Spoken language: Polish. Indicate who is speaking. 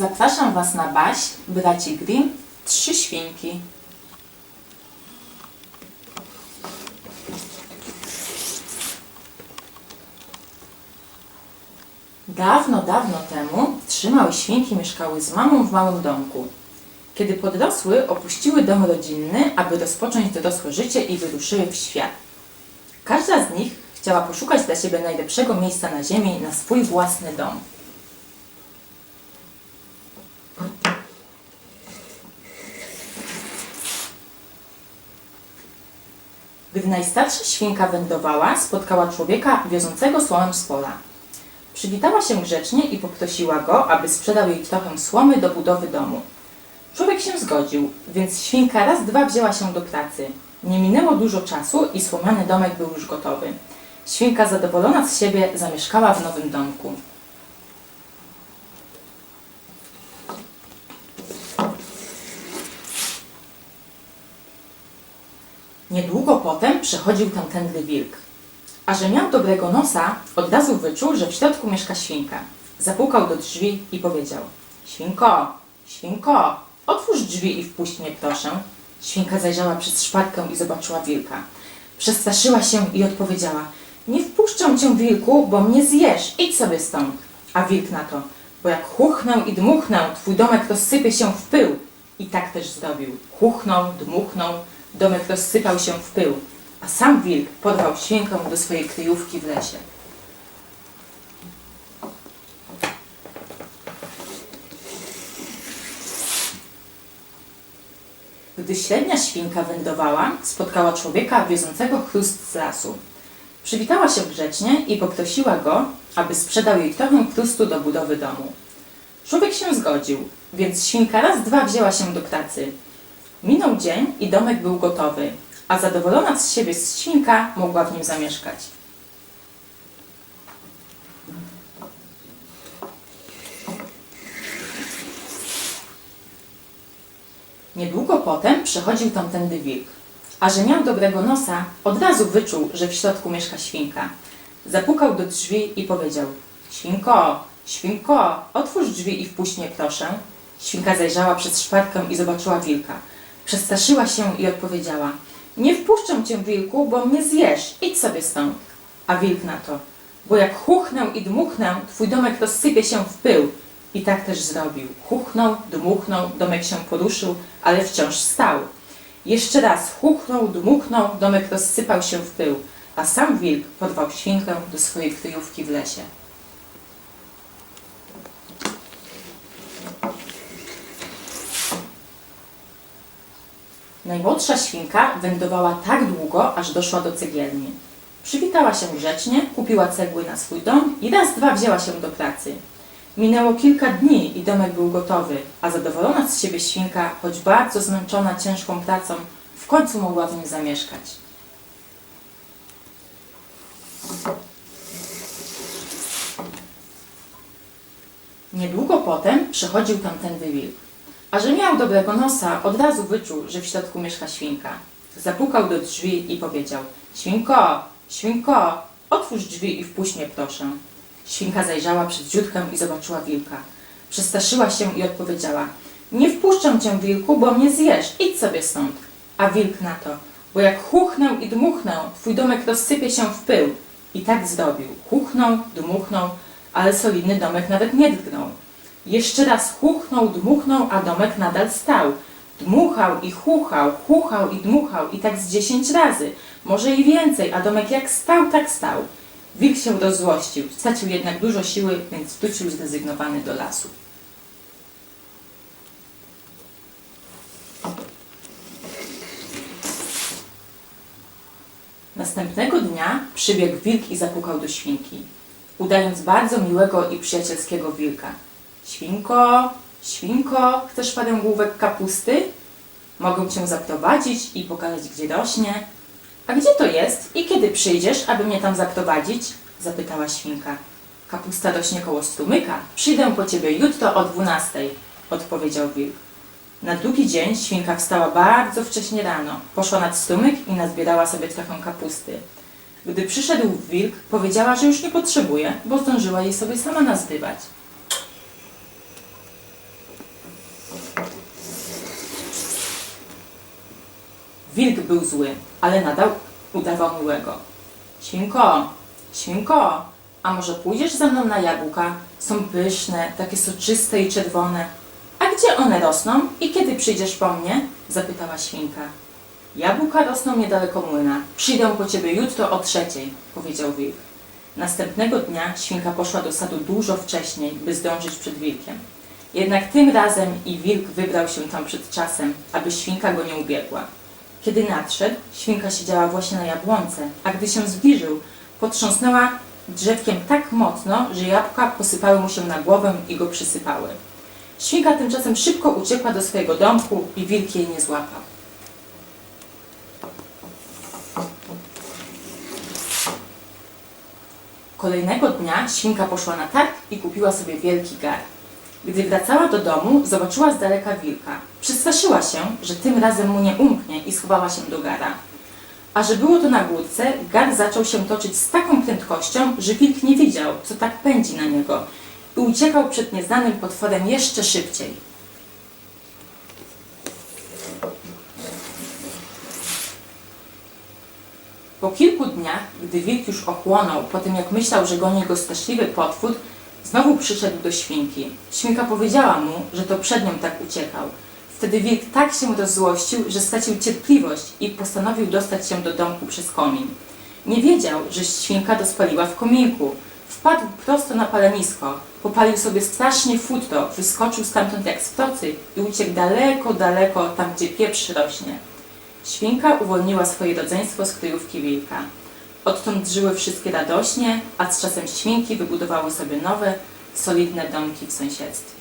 Speaker 1: Zapraszam Was na baśń braci Grimm Trzy świnki. Dawno, dawno temu trzy małe świnki mieszkały z mamą w małym domku. Kiedy podrosły, opuściły dom rodzinny, aby rozpocząć dorosłe życie i wyruszyły w świat. Każda z nich chciała poszukać dla siebie najlepszego miejsca na ziemi na swój własny dom. Gdy najstarsza świnka wędrowała, spotkała człowieka wiozącego słomem z pola. Przywitała się grzecznie i poprosiła go, aby sprzedał jej trochę słomy do budowy domu. Człowiek się zgodził, więc świnka raz dwa wzięła się do pracy. Nie minęło dużo czasu i słomiany domek był już gotowy. Świnka zadowolona z siebie zamieszkała w nowym domku. Niedługo potem przechodził tamtędy wilk. A że miał dobrego nosa, od razu wyczuł, że w środku mieszka świnka. Zapukał do drzwi i powiedział: Świnko, świnko, otwórz drzwi i wpuść mnie, proszę. Świnka zajrzała przez szparkę i zobaczyła wilka. Przestraszyła się i odpowiedziała: Nie wpuszczę cię, wilku, bo mnie zjesz, idź sobie stąd. A wilk na to: Bo jak chuchnę i dmuchnę, twój domek rozsypie się w pył. I tak też zrobił. Chuchnął, dmuchnął, domek rozsypał się w pył, a sam wilk porwał świnkę do swojej kryjówki w lesie. Gdy średnia świnka wędrowała, spotkała człowieka wiozącego chrust z lasu. Przywitała się grzecznie i poprosiła go, aby sprzedał jej trochę chrustu do budowy domu. Człowiek się zgodził, więc świnka raz dwa wzięła się do pracy. Minął dzień i domek był gotowy, a zadowolona z siebie świnka mogła w nim zamieszkać. Niedługo potem przechodził tamtędy wilk. A że miał dobrego nosa, od razu wyczuł, że w środku mieszka świnka. Zapukał do drzwi i powiedział: Świnko, świnko, otwórz drzwi i wpuść mnie, proszę. Świnka zajrzała przez szparkę i zobaczyła wilka. Przestraszyła się i odpowiedziała: Nie wpuszczę cię, wilku, bo mnie zjesz, idź sobie stąd. A wilk na to: Bo jak chuchnę i dmuchnę, twój domek rozsypie się w pył. I tak też zrobił. Chuchnął, dmuchnął, domek się poruszył, ale wciąż stał. Jeszcze raz chuchnął, dmuchnął, domek rozsypał się w pył, a sam wilk porwał świnkę do swojej kryjówki w lesie. Najmłodsza świnka wędrowała tak długo, aż doszła do cegielni. Przywitała się grzecznie, kupiła cegły na swój dom i raz dwa wzięła się do pracy. Minęło kilka dni i domek był gotowy, a zadowolona z siebie świnka, choć bardzo zmęczona ciężką pracą, w końcu mogła w nim zamieszkać. Niedługo potem przechodził tamtędy wilk. A że miał dobrego nosa, od razu wyczuł, że w środku mieszka świnka. Zapukał do drzwi i powiedział: Świnko, świnko, otwórz drzwi i wpuść mnie, proszę. Świnka zajrzała przez dziutkę i zobaczyła wilka. Przestraszyła się i odpowiedziała: Nie wpuszczę cię, wilku, bo mnie zjesz, idź sobie stąd. A wilk na to: Bo jak chuchnę i dmuchnę, twój domek rozsypie się w pył. I tak zrobił. Chuchnął, dmuchnął, ale solidny domek nawet nie drgnął. Jeszcze raz chuchnął, dmuchnął, a domek nadal stał. Dmuchał i chuchał, chuchał i dmuchał i tak z dziesięć razy, może i więcej, a domek jak stał, tak stał. Wilk się rozzłościł, stracił jednak dużo siły, więc wrócił zrezygnowany do lasu. Następnego dnia przybiegł wilk i zapukał do świnki, udając bardzo miłego i przyjacielskiego wilka. Świnko, świnko, chcesz parę główek kapusty? Mogę cię zaprowadzić i pokazać, gdzie rośnie. A gdzie to jest i kiedy przyjdziesz, aby mnie tam zaprowadzić? Zapytała świnka. Kapusta rośnie koło strumyka. Przyjdę po ciebie jutro o dwunastej, odpowiedział wilk. Na drugi dzień świnka wstała bardzo wcześnie rano, poszła nad strumyk i nazbierała sobie trochę kapusty. Gdy przyszedł wilk, powiedziała, że już nie potrzebuje, bo zdążyła jej sobie sama nazbywać. Wilk był zły, ale nadal udawał miłego. Świnko, świnko, a może pójdziesz ze mną na jabłka? Są pyszne, takie soczyste i czerwone. A gdzie one rosną i kiedy przyjdziesz po mnie? Zapytała świnka. Jabłka rosną niedaleko młyna. Przyjdę po ciebie jutro o trzeciej, powiedział wilk. Następnego dnia świnka poszła do sadu dużo wcześniej, by zdążyć przed wilkiem. Jednak tym razem i wilk wybrał się tam przed czasem, aby świnka go nie ubiegła. Kiedy nadszedł, świnka siedziała właśnie na jabłonce, a gdy się zbliżył, potrząsnęła drzewkiem tak mocno, że jabłka posypały mu się na głowę i go przysypały. Świnka tymczasem szybko uciekła do swojego domku i wilk jej nie złapał. Kolejnego dnia świnka poszła na targ i kupiła sobie wielki gar. Gdy wracała do domu, zobaczyła z daleka wilka. Przestraszyła się, że tym razem mu nie umknie i schowała się do gara. A że było to na górce, gar zaczął się toczyć z taką prędkością, że wilk nie wiedział, co tak pędzi na niego i uciekał przed nieznanym potworem jeszcze szybciej. Po kilku dniach, gdy wilk już ochłonął, po tym jak myślał, że goni go straszliwy potwór, znowu przyszedł do świnki. Świnka powiedziała mu, że to przed nią tak uciekał. Wtedy wilk tak się rozzłościł, że stracił cierpliwość i postanowił dostać się do domku przez komin. Nie wiedział, że świnka dospaliła w kominku. Wpadł prosto na palenisko, popalił sobie strasznie futro, wyskoczył stamtąd jak z procy i uciekł daleko, daleko, tam gdzie pieprz rośnie. Świnka uwolniła swoje rodzeństwo z kryjówki wilka. Odtąd żyły wszystkie radośnie, a z czasem świnki wybudowały sobie nowe, solidne domki w sąsiedztwie.